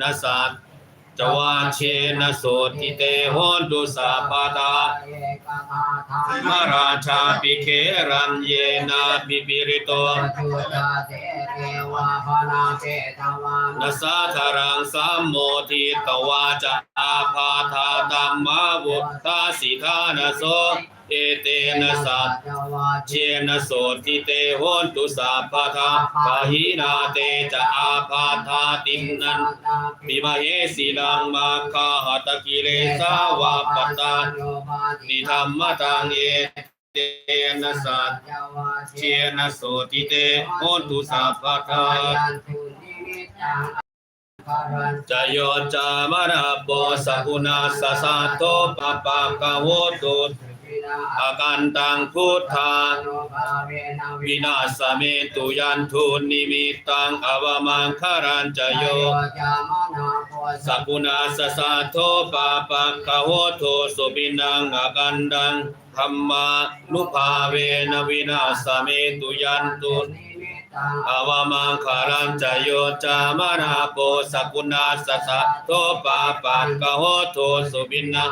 นสัตจวาเชนโสติเตหนตุสาปตามราชาปิเครันเยนาปิปิริโต นัสสะทารังสัมโมทิตวาจาภาธาตัมมาวุทาสิทานโสเอเตนะสัจเชนะโสติเตหนตุสัพพทาปะหินาเตจะอาภาธาติมนันปิมาเหสีลังมาคาหตกิเลสาวาปตานิธรรมตังเอ เตนะสัจเชนะโสติเตโหตุสัพพทาจโยจามระโปสกุณาสสะโตปะปะกะโวตุอากันตังพุทธาวินาสเมตุยันทุนิมิตังอวมังคารันจโย สักุณาสสะโทปะปะคะโหตุสุบินังอากันดังธรรมานุภาเวนะวินาสเมตุยันตุ อวามังคารันจโยจามนาโปสกุณาสสะโตปาปักกโหโทสุบินา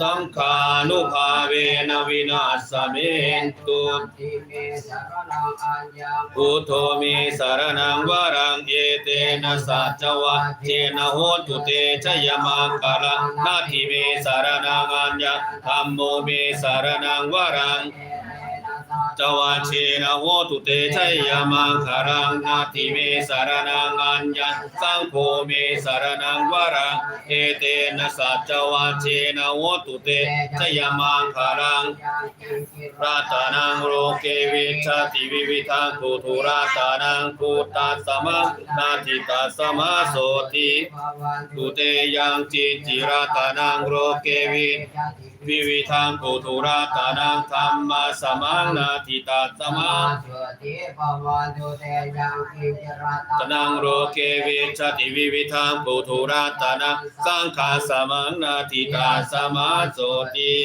สังขานุภาเวนวินาสเมนตุพุทโธมิสารนังวรังเอเตนะสัจวะเจนะโหตุเตชยมังคาระนาทิเมสารนังอัญญะธัมโมเมสารนังวรัง จวาเชนะโหตุเตชัยยามังคารังนาทิเมสารนังอัญญังสังโฆเมสารนังวรังเอเตนะสัจจวาเชนะโหตุเตชัยยามังคารังราตานังโรเกวิชาติวิวิทังกุทุราตานังกุตตาสมานาทิตาสมาโสติกุเตยังจิจิราตานังโรเกวิ วิวิทังกุทุราตานังธรรมสมังนาทิตาสมาตนังโรเกวิชติวิวิทังปุถุรัตนะสังฆาสมังนาทิตาสมาโสติ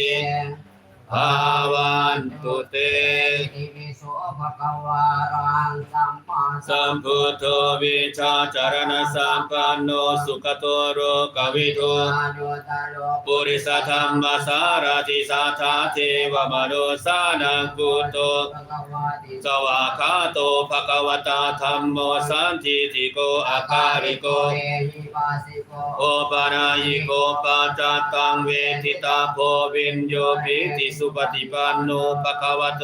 ภาวันตุเตสัมพุทโธวิชาจารณสัมปันโนสุขโตโรกวิโทปุริสธรรมสารติสัทธาเทวมโนสานังกุโตสวากาโตภะคะวตาธัมโมสันทิติโกอาคาริโกโอปานายิโกปัจจตังเวทิตาโพวินโยปิติสุปฏิปันโนภะคะวะโต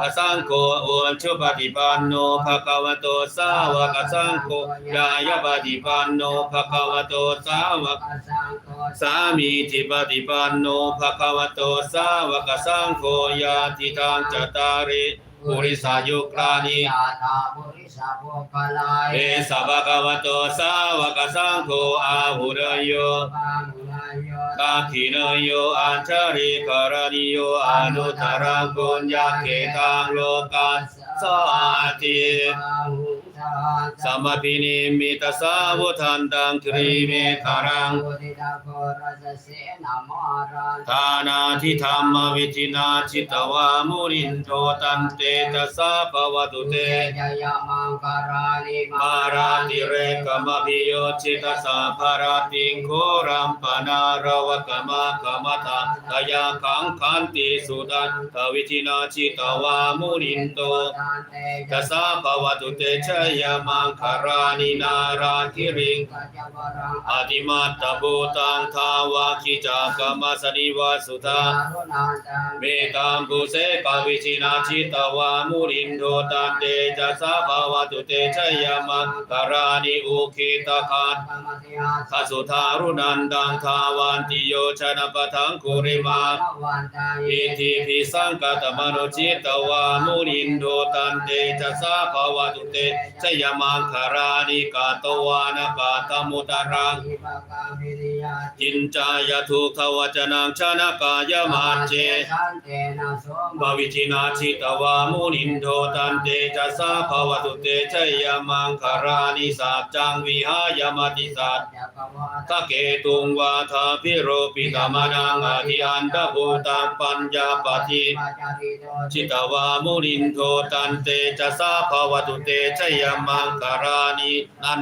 อะสังโฆโอชุปฏิปันโนภะคะวะโตสาวกสังโฆยายปฏิปันโนภะคะวะโตสาวกสามีทิปฏิปันโนภะคะวะโตสาวกสังโฆยาทิทางจตาริ ปุริสายุครานิเอสะภะคะวะโตสาวกสังโฆอาหุรโยกาขินโยอัญชริกรณิโยอนุตตรังกุญญาเกตังโลกัสสาติ สัมมพินิมิตสาวุทันตังครีเมคารังทานาทิธรรมวิจินาจิตวามุรินโทตันเตตสาภวตุเตมาราติเรกมพิโยชิตสาภาราติงโครัมปนารวกมะกมตาตยาขังขันติสุตันทวิจินาจิตวามุรินโตตสาภวตุเตชยยมังคารานินาราคิริงอติมัตตภูตังทาวาคิจากรรมสนิวาสุตาเมตัมปุเสปวิชินาชิตวามุรินโดตันเตจะสาภาวตุเตชยมังคารานิอุคิตาคาทสุทารุนันดังทาวันติโยชนะปะทังคุริมาอิทิพิสังกตมโนจิตวามุรินโดตันเตจะสาภาวตุเตชยมังคารานิกาตวานกาตมุตรังจินจายทุขวจนังชนะกายมาเจบวิจินาชิตวามุนินโทตันเตจะสาภวตุเตชยมังคารานิสัจจังวิหายมติสัจตะเกตุงวาทาพิโรปิตมานังอธิอันตภูตังปัญญาปฏิชิตวามุนินโทตันเตจะสาภวตุเตชยมังคารานินัน